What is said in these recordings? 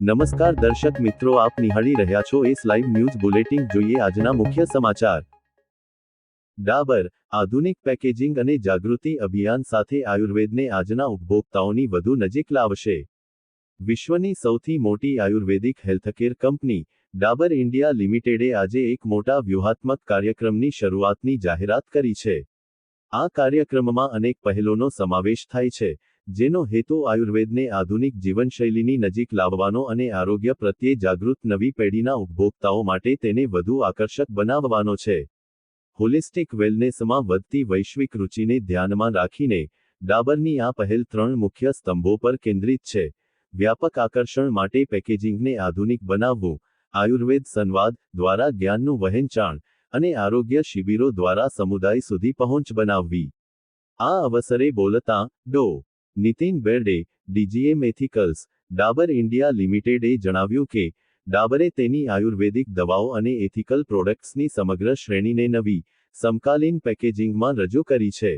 નમસ્કાર દર્શક મિત્રો, આપ નિહાળી રહ્યા છો એસ લાઈવ ન્યૂઝ બુલેટિન. જોઈએ આજના મુખ્ય સમાચાર. ડાબર, આધુનિક પેકેજિંગ અને જાગૃતિ અભિયાન સાથે આયુર્વેદને આજના ઉપભોક્તાઓની વધુ નજીક લાવશે. વિશ્વની સૌથી મોટી Ayurvedic healthcare company, Dabur India લિમિટેડે આજે એક મોટા વ્યૂહાત્મક કાર્યક્રમની શરૂઆતની જાહેરાત કરી છે. આ કાર્યક્રમમાં અનેક પહેલોનો સમાવેશ થાય છે. જેનો હેતુ આયુર્વેદને આધુનિક જીવનશૈલીની નજીક લાવવાનો અને આરોગ્ય પ્રત્યે જાગૃત નવી પેઢીના ઉપભોક્તાઓ માટે તેને વધુ આકર્ષક બનાવવાનો છે. હોલિસ્ટિક વેલનેસમાં વધતી વૈશ્વિક રુચિને ધ્યાનમાં રાખીને ડાબરની આ પહેલ ત્રણ મુખ્ય સ્તંભો પર કેન્દ્રિત છે. વ્યાપક આકર્ષણ માટે પેકેજિંગને આધુનિક બનાવવું, આયુર્વેદ સંવાદ દ્વારા જ્ઞાનનું વહેંચાણ અને આરોગ્ય શિબિરો દ્વારા સમુદાય સુધી પહોંચ બનાવવી. આ અવસરે બોલતા ડો. Nitin Barde DGM ethicals, Dabur India લિમિટેડે જણાવ્યું કે, ડાબરે તેની આયુર્વેદિક દવાઓ અને એથિકલ પ્રોડક્ટ્સની સમગ્ર શ્રેણીને નવી, સમકાલીન પેકેજિંગમાં રજૂ કરી છે.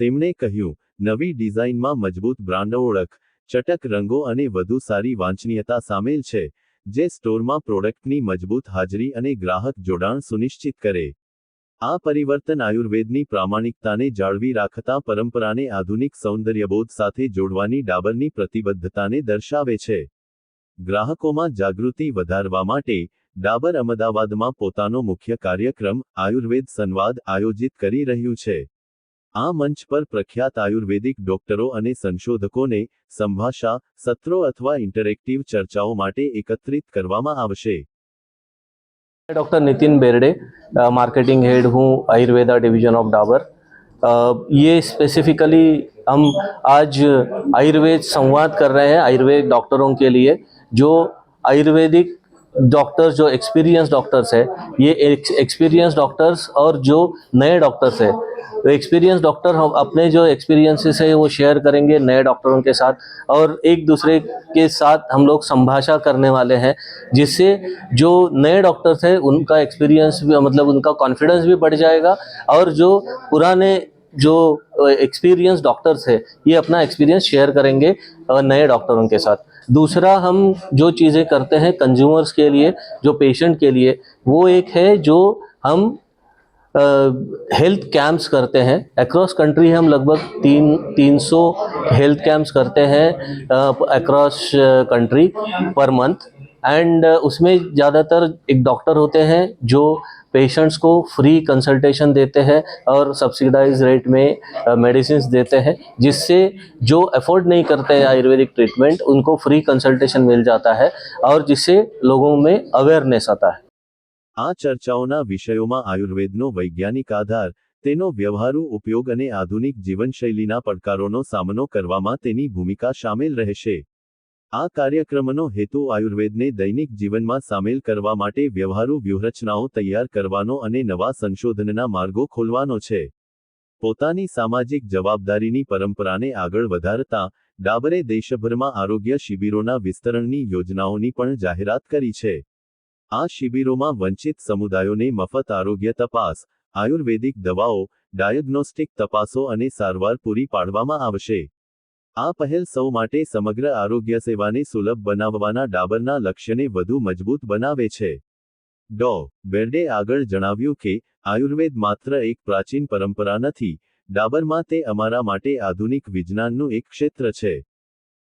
તેમણે કહ્યું, નવી ડિઝાઇનમાં મજબૂત બ્રાન્ડ ઓળખ, ચટક રંગો અને વધુ સારી વાંચનીયતા સામેલ છે, જે સ્ટોરમાં પ્રોડક્ટની મજબૂત હાજરી અને ગ્રાહક જોડાણ સુનિશ્ચિત કરે. આ પરિવર્તન આયુર્વેદની પ્રામાણિકતાને જાળવી રાખતા પરંપરાને આધુનિક સૌંદર્યબોધ સાથે જોડવાની ડાબરની પ્રતિબદ્ધતાને દર્શાવે છે. ગ્રાહકોમાં જાગૃતિ વધારવા માટે ડાબર અમદાવાદમાં પોતાનો મુખ્ય કાર્યક્રમ આયુર્વેદ સંવાદ આયોજિત કરી રહ્યું છે. આ મંચ પર પ્રખ્યાત આયુર્વેદિક ડોક્ટરો અને સંશોધકોને સંભાષા, સત્રો અથવા ઇન્ટરેક્ટિવ ચર્ચાઓ માટે એકત્રિત કરવામાં આવશે. Doctor Nitin Berde marketing head हूँ, आयुर्वेदा डिवीज़न ऑफ़ डाबर। ये स्पेसिफिकली हम आज आयुर्वेद संवाद कर रहे हैं आयुर्वेद डॉक्टरों के लिए, जो आयुर्वेदिक डॉक्टर्स जो एक्सपीरियंस डॉक्टर्स है, ये एक्सपीरियंस डॉक्टर्स और जो नए डॉक्टर्स है तो एक्सपीरियंस डॉक्टर हम अपने जो एक्सपीरियंसेस है, वो शेयर करेंगे नए डॉक्टरों के साथ और एक दूसरे के साथ हम लोग संभाषा करने वाले हैं, जिससे जो नए डॉक्टर्स हैं, उनका एक्सपीरियंस भी मतलब उनका कॉन्फिडेंस भी बढ़ जाएगा और जो पुराने, जो एक्सपीरियंस डॉक्टर्स है, ये अपना एक्सपीरियंस शेयर करेंगे नए डॉक्टरों के साथ। दूसरा हम जो चीज़ें करते हैं कंज्यूमर्स के लिए, जो पेशेंट के लिए, वो एक है जो हम हेल्थ कैंप्स करते हैं। अक्रॉस कंट्री हम लगभग तीन तीन सौ हेल्थ कैंप्स करते हैं across country per month and उसमें ज़्यादातर एक डॉक्टर होते हैं जो पेशेंट्स को फ्री कंसल्टेशन देते हैं और सब्सिडाइज रेट में मेडिसिन देते हैं जिससे जो अफोर्ड नहीं करते हैं आयुर्वेदिक ट्रीटमेंट उनको फ्री कंसल्टेशन मिल जाता है और जिससे लोगों में अवेयरनेस आता है આ ચર્ચાઓના વિષયોમાં આયુર્વેદનો વૈજ્ઞાનિક આધાર તેનો વ્યવહારુ ઉપયોગ અને આધુનિક જીવનશૈલીના પડકારોનો સામનો કરવામાં તેની ભૂમિકા શામેલ રહેશે આ કાર્યક્રમનો હેતુ આયુર્વેદને દૈનિક જીવનમાં સામેલ કરવા માટે વ્યવહારુ વ્યૂહરચનાઓ તૈયાર કરવાનો અને નવા સંશોધનના માર્ગો ખોલવાનો છે. પોતાની સામાજિક જવાબદારીની પરંપરાને આગળ વધારતા, ડાબરે દેશભરમાં આરોગ્ય શિબિરોના વિસ્તરણની યોજનાઓની પણ જાહેરાત કરી છે. આ શિબિરોમાં વંચિત સમુદાયોને મફત આરોગ્ય તપાસ, આયુર્વેદિક દવાઓ, ડાયગ્નોસ્ટિક તપાસો અને સારવાર પૂરી પાડવામાં આવશે. આ પહેલ સૌ માટે સમગ્ર આરોગ્ય સેવાને સુલભ બનાવવાના ડાબરના લક્ષ્યને વધુ મજબૂત બનાવે છે. ડો. બેર્ડે આગળ જણાવ્યું કે, આયુર્વેદ માત્ર એક પ્રાચીન પરંપરા નથી, ડાબરમાં તે અમારા માટે આધુનિક વિજ્ઞાનનું એક ક્ષેત્ર છે.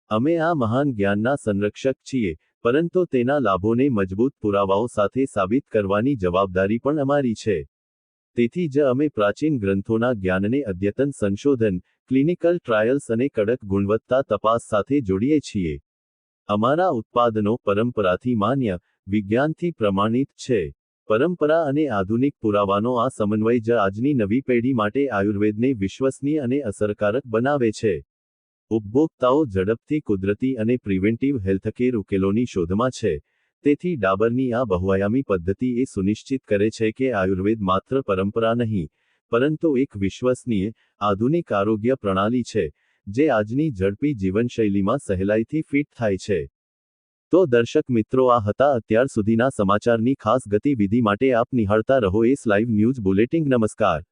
અમે આ મહાન જ્ઞાનના સંરક્ષક છીએ, પરંતુ તેના લાભોને મજબૂત પુરાવાઓ સાથે સાબિત કરવાની જવાબદારી પણ અમારી છે. તેથી જ અમે પ્રાચીન ગ્રંથોના જ્ઞાનને અદ્યતન સંશોધન ક્લિનિકલ ટ્રાયલ્સ અને કડક ગુણવત્તા તપાસ સાથે જોડીએ છીએ. અમારા ઉત્પાદનો પરંપરાથી માન્ય, વિજ્ઞાનથી પ્રમાણિત છે. પરંપરા અને આધુનિક પુરાવાનો આ સમન્વય જ આજની નવી પેઢી માટે આયુર્વેદને વિશ્વસનીય અને અસરકારક બનાવે છે. ઉપભોક્તાઓ ઝડપથી કુદરતી અને પ્રિવેન્ટિવ હેલ્થકેર ઉકેલોની શોધમાં છે. તેથી ડાબરની આ બહુઆયામી પદ્ધતિ એ સુનિશ્ચિત કરે છે કે આયુર્વેદ માત્ર પરંપરા નહીં પરંતુ એક વિશ્વસનીય, આધુનિક આરોગ્ય પ્રણાલી છે, જે આજની ઝડપી જીવનશૈલીમાં સહેલાઈથી ફિટ થાય છે. તો દર્શક મિત્રો, આ હતા અત્યાર સુધીના સમાચારની ખાસ ગતિવિધિ માટે આપ નિહાળતા રહો એસ લાઈવ ન્યૂઝ બુલેટિંગ નમસ્કાર.